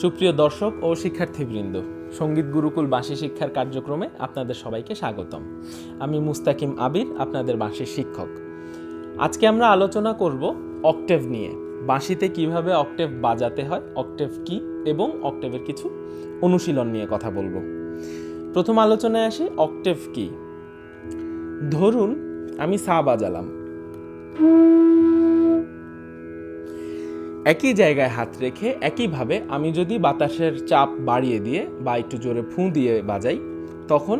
সুপ্রিয় দর্শক ও শিক্ষার্থীবৃন্দ, সংগীত গুরুকুল বাঁশি শিক্ষার কার্যক্রমে আপনাদের সবাইকে স্বাগতম। আমি মুস্তাকিম আবির, আপনাদের বাঁশির শিক্ষক। আজকে আমরা আলোচনা করব অক্টেভ নিয়ে, বাঁশিতে কীভাবে অক্টেভ বাজাতে হয়, অক্টেভ কি এবং অক্টেভের কিছু অনুশীলন নিয়ে কথা বলব। প্রথম আলোচনায় আসি, অক্টেভ কি? ধরুন আমি সা বাজালাম। একই জায়গায় হাত রেখে একইভাবে আমি যদি বাতাসের চাপ বাড়িয়ে দিয়ে বা একটু জোরে ফুঁ দিয়ে বাজাই, তখন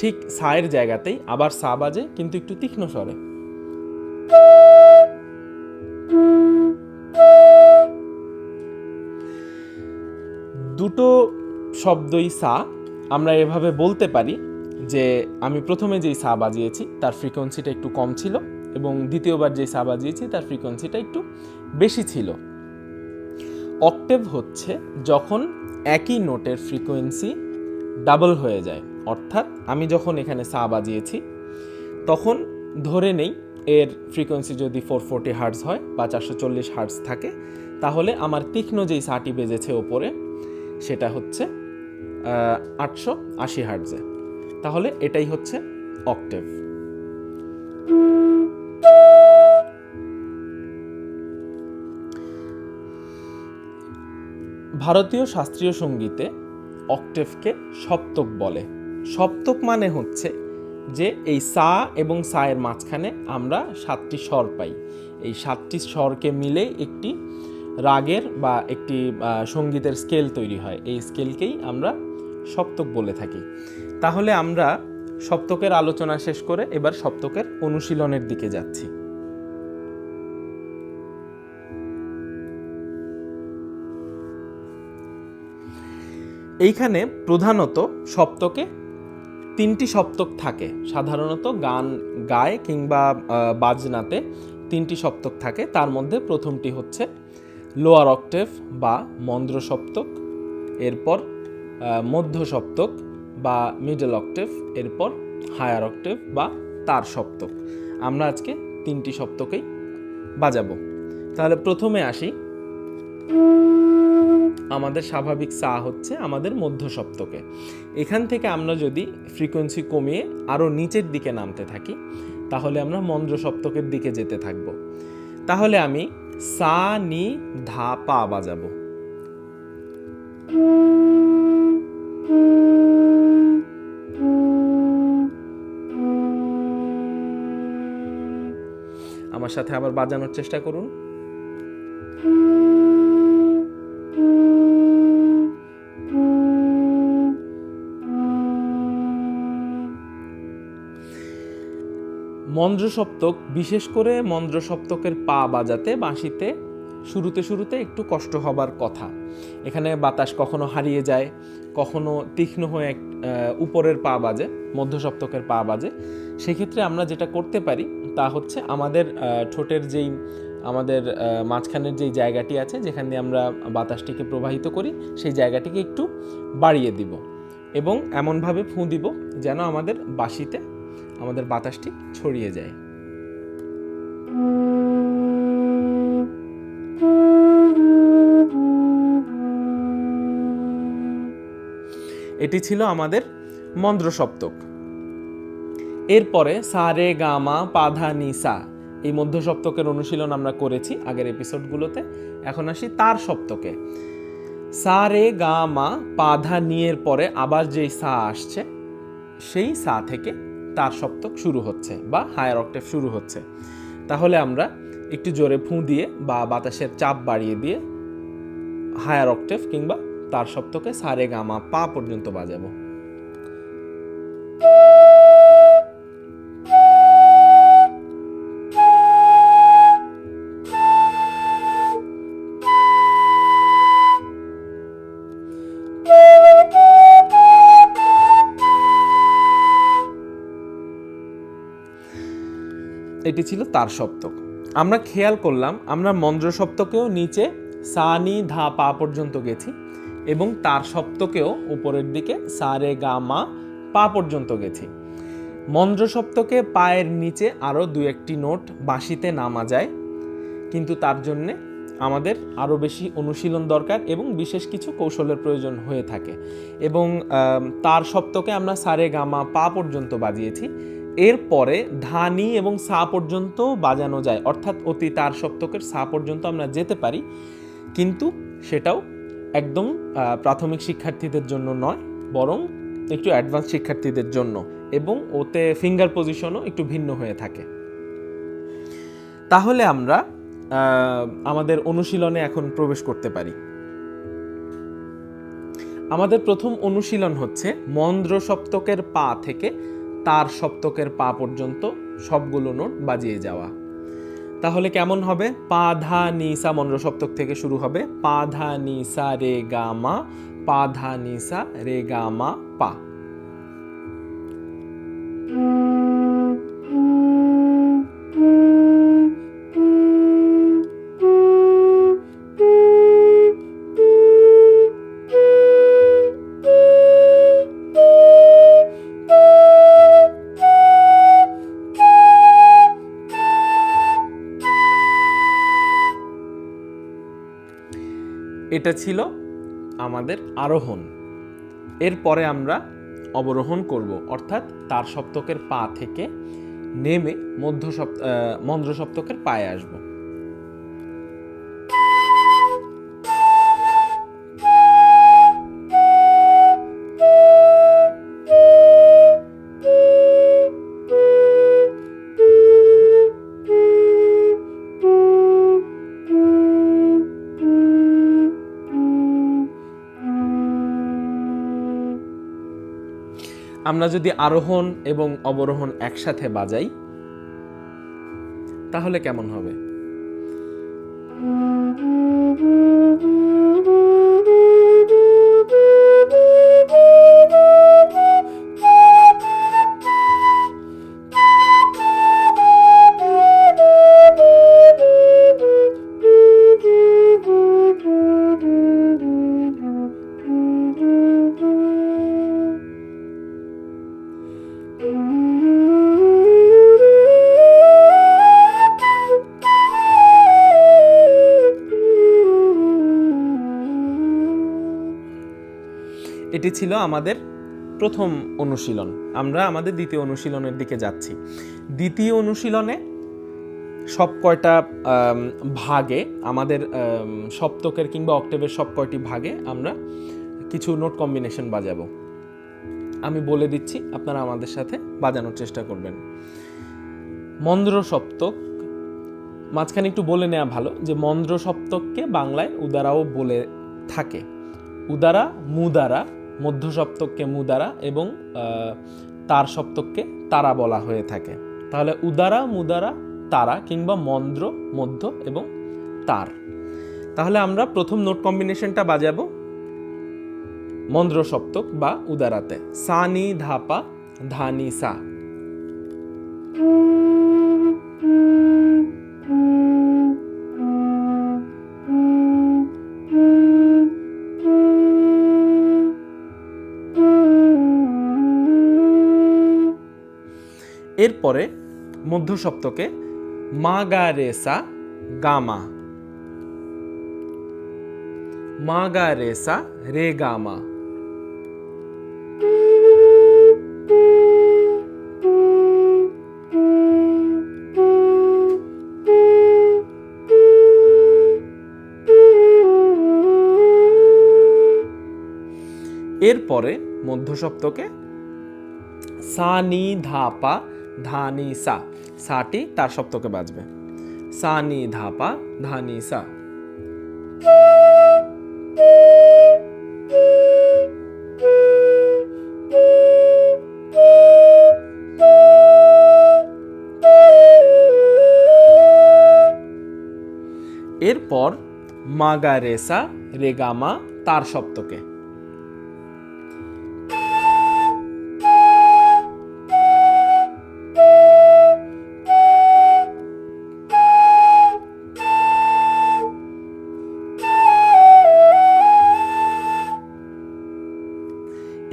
ঠিক সায়ের জায়গাতেই আবার সা বাজে, কিন্তু একটু তীক্ষ্ণ স্বরে। দুটো শব্দই সা, আমরা এভাবে বলতে পারি যে আমি প্রথমে যেই সা বাজিয়েছি, তার ফ্রিকোয়েন্সিটা একটু কম ছিল এবং দ্বিতীয়বার যে সা বাজিয়েছি, তার ফ্রিকোয়েন্সিটা একটু বেশি ছিল। অক্টেভ হচ্ছে যখন একই নোটের ফ্রিকোয়েন্সি ডাবল হয়ে যায়। অর্থাৎ আমি যখন এখানে সা বাজিয়েছি, তখন ধরে নেই এর ফ্রিকোয়েন্সি যদি ফোর ফোরটি হার্টস হয় বা চারশো চল্লিশ হার্টস থাকে, তাহলে আমার তীক্ষ্ণ যেই সাটি বেজেছে ওপরে, সেটা হচ্ছে আটশো আশি হার্টসে তাহলে এটাই হচ্ছে অক্টেভ। ভারতীয় শাস্ত্রীয় সঙ্গীতে অক্টেভকে সপ্তক বলে। সপ্তক মানে হচ্ছে যে এই সা এবং সায়ের মাঝখানে আমরা সাতটি স্বর পাই। এই সাতটি স্বরকে মিলে একটি রাগের বা একটি সঙ্গীতের স্কেল তৈরি হয়। এই স্কেলকেই আমরা সপ্তক বলে থাকি। তাহলে আমরা সপ্তকের আলোচনা শেষ করে এবার সপ্তকের অনুশীলনের দিকে যাচ্ছি। এইখানে প্রধানত সপ্তকে তিনটি সপ্তক থাকে। সাধারণত গান গায় কিংবা বাজনাতে তিনটি সপ্তক থাকে। তার মধ্যে প্রথমটি হচ্ছে লোয়ার অক্টেভ বা মন্দ্র সপ্তক, এরপর মধ্য সপ্তক বা মিডল অক্টেভ, এরপর হায়ার অক্টেভ বা তার সপ্তক। আমরা আজকে তিনটি সপ্তকেই বাজাবো। তাহলে প্রথমে আসি। আমাদের স্বাভাবিক সা হচ্ছে আমাদের মধ্য সপ্তকে এখান থেকে আমরা যদি ফ্রিকোয়েন্সি কমিয়ে আরও নিচের দিকে নামতে থাকি, তাহলে আমরা মন্দ্র সপ্তকের দিকে যেতে থাকব। তাহলে আমি সা, নি, ধা, পা বাজাবো। আমার সাথে আবার বাজানোর চেষ্টা করুন। মন্দ্র সপ্তক বিশেষ করে মন্দ্র সপ্তকের পা বাজাতে বাঁশিতে শুরুতে শুরুতে একটু কষ্ট হবার কথা। এখানে বাতাস কখনো হারিয়ে যায়, কখনো তীক্ষ্ণ হয়ে উপরের পা বাজে মধ্য সপ্তকের পা বাজে। সেক্ষেত্রে আমরা যেটা করতে পারি তা হচ্ছে আমাদের ঠোঁটের যেই, আমাদের মাঝখানের যেই জায়গাটি আছে যেখান দিয়ে আমরা বাতাসটিকে প্রবাহিত করি, সেই জায়গাটিকে একটু বাড়িয়ে দিব এবং এমনভাবে ফুঁ দিব যেন আমাদের বাঁশিতে আমাদের বাতাসটি ছড়িয়ে যায়। এটি ছিল আমাদের মন্দ্র সপ্তক এরপরে সা রে গা মা পাধা নি সা এই মধ্য সপ্তকের অনুশীলন আমরা করেছি আগের এপিসোডগুলোতে। এখন আসি তার সপ্তকে। সা রে গা মা পাধা নিয়ের পরে আবার যেই সা আসছে, সেই সা থেকে তার সপ্তক শুরু হচ্ছে বা হায়ার অক্টেভ শুরু হচ্ছে। তাহলে আমরা একটু জোরে ফুঁ দিয়ে বা বাতাসের চাপ বাড়িয়ে দিয়ে হায়ার অক্টেভ কিংবা তার সপ্তকে সারে গামা পা পর্যন্ত বাজাবো। এটি ছিল তার সপ্তক। আমরা খেয়াল করলাম, আমরা মন্দ্র সপ্তকেও নিচে সা, নি, ধা, পা পর্যন্ত গেছি এবং তার সপ্তকেও উপরের দিকে সা, রে, গা, মা, পা পর্যন্ত গেছি। মন্দ্র সপ্তকে পায়ের নিচে আরও দু একটি নোট বাঁশিতে নামা যায়, কিন্তু তার জন্যে আমাদের আরও বেশি অনুশীলন দরকার এবং বিশেষ কিছু কৌশলের প্রয়োজন হয়ে থাকে। এবং তার সপ্তকে আমরা সারে গামা পা পর্যন্ত বাজিয়েছি। এরপরে ধানি এবং সা পর্যন্ত বাজানো যায়। অর্থাৎ অতি তার সপ্তকের সা পর্যন্ত আমরা যেতে পারি। কিন্তু সেটাও একদম প্রাথমিক শিক্ষার্থীদের জন্য নয়, বরং একটু অ্যাডভান্স শিক্ষার্থীদের জন্য এবং ওতে ফিঙ্গার পজিশনও একটু ভিন্ন হয়ে থাকে। তাহলে আমরা আমাদের অনুশীলনে এখন প্রবেশ করতে পারি। আমাদের প্রথম অনুশীলন হচ্ছে মন্দ্র সপ্তকের পা থেকে তার সপ্তকের পা পর্যন্ত সবগুলো নোট বাজিয়ে যাওয়া। তাহলে কেমন হবে? পা, ধা, নি, সা মন্দ্র সপ্তক থেকে শুরু হবে। পা, ধা, নি, সা, রে, গা, মা। পা, ধা, নি, সা, রে, গা, মা, পা। এটা ছিল আমাদের আরোহণ। এরপরে আমরা অবরোহণ করব, অর্থাৎ তার সপ্তকের পা থেকে নেমে মধ্য সপ্ত মন্দ্র সপ্তকের পায়ে আসব। আমরা যদি আরোহণ এবং অবরোহণ একসাথে বাজাই তাহলে কেমন হবে? এটি ছিল আমাদের প্রথম অনুশীলন। আমরা আমাদের দ্বিতীয় অনুশীলনের দিকে যাচ্ছি। দ্বিতীয় অনুশীলনে সব কয়টা ভাগে আমাদের সপ্তকের কিংবা অক্টেভের সব কয়টি ভাগে আমরা কিছু নোট কম্বিনেশন বাজাবো। আমি বলে দিচ্ছি, আপনারা আমাদের সাথে বাজানোর চেষ্টা করবেন। মন্দ্র সপ্তক, মাঝখানে একটু বলে নেওয়া ভালো যে মন্দ্র সপ্তককে বাংলায় উদারাও বলে থাকে। উদারা মুদারা মধ্য সপ্তককে মুদারা এবং তার সপ্তককে তারা বলা হয়ে থাকে। তাহলে উদারা মুদারা তারা কিংবা মন্দ্র, মধ্য এবং তার। তাহলে আমরা প্রথম নোট কম্বিনেশনটা বাজাবো। মন্দ্র সপ্তক বা উদারাতে সানি ধাপা ধানি সা। এরপরে মধ্য সপ্তকে মা গা রে সা গামা। মা গা রে গামা। এরপরে মধ্য সপ্তকে সা নি ধা পা ধা নি সা। সাটি তার সপ্তকে বাজবে। সা নি ধা পা ধা নি সা। এরপর মাগা রেসা রেগামা তার সপ্তকে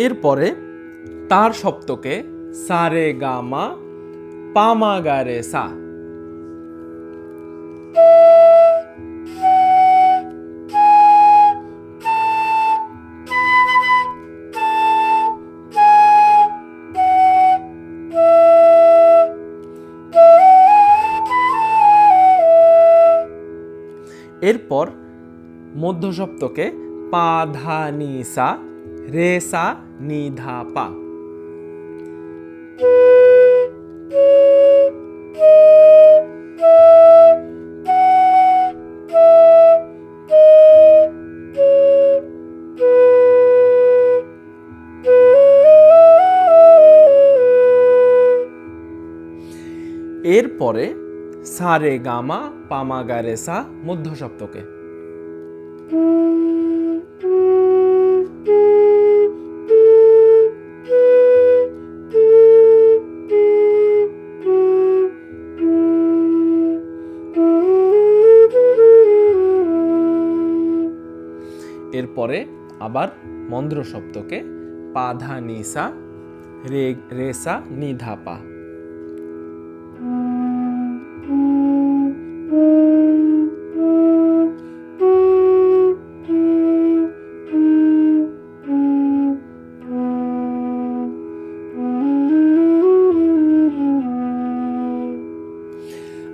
এরপরে তার সপ্তকে সারে গামা পামা গারে সা। এরপর মধ্য সপ্তকে পাধানিসা রে সা নি ধা পা এরপরে সা রে গামা পামা গা রে সা মধ্য সপ্তকে এরপরে আবার মন্দ্র সপ্তকে পাধা নিসা, রে, রেসা নিধা পা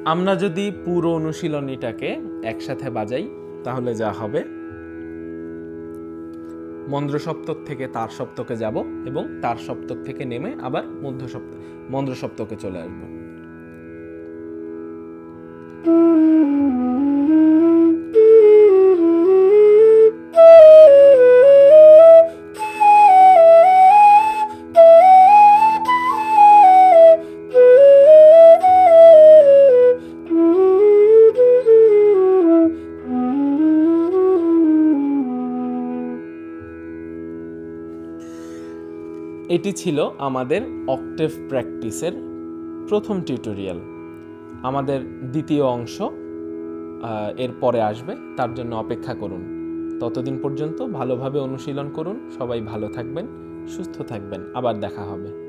আমরা যদি পুরো অনুশীলনীটাকে একসাথে বাজাই, তাহলে যা হবে। মন্দ্র সপ্তক থেকে তার সপ্তকে যাব এবং তার সপ্তক থেকে নেমে আবার মধ্য সপ্তক মন্দ্র সপ্তকে চলে আসব। এটি ছিল আমাদের অক্টেভ প্র্যাকটিসের প্রথম টিউটোরিয়াল। আমাদের দ্বিতীয় অংশ এর পরে আসবে, তার জন্য অপেক্ষা করুন। ততদিন পর্যন্ত ভালোভাবে অনুশীলন করুন। সবাই ভালো থাকবেন, সুস্থ থাকবেন। আবার দেখা হবে।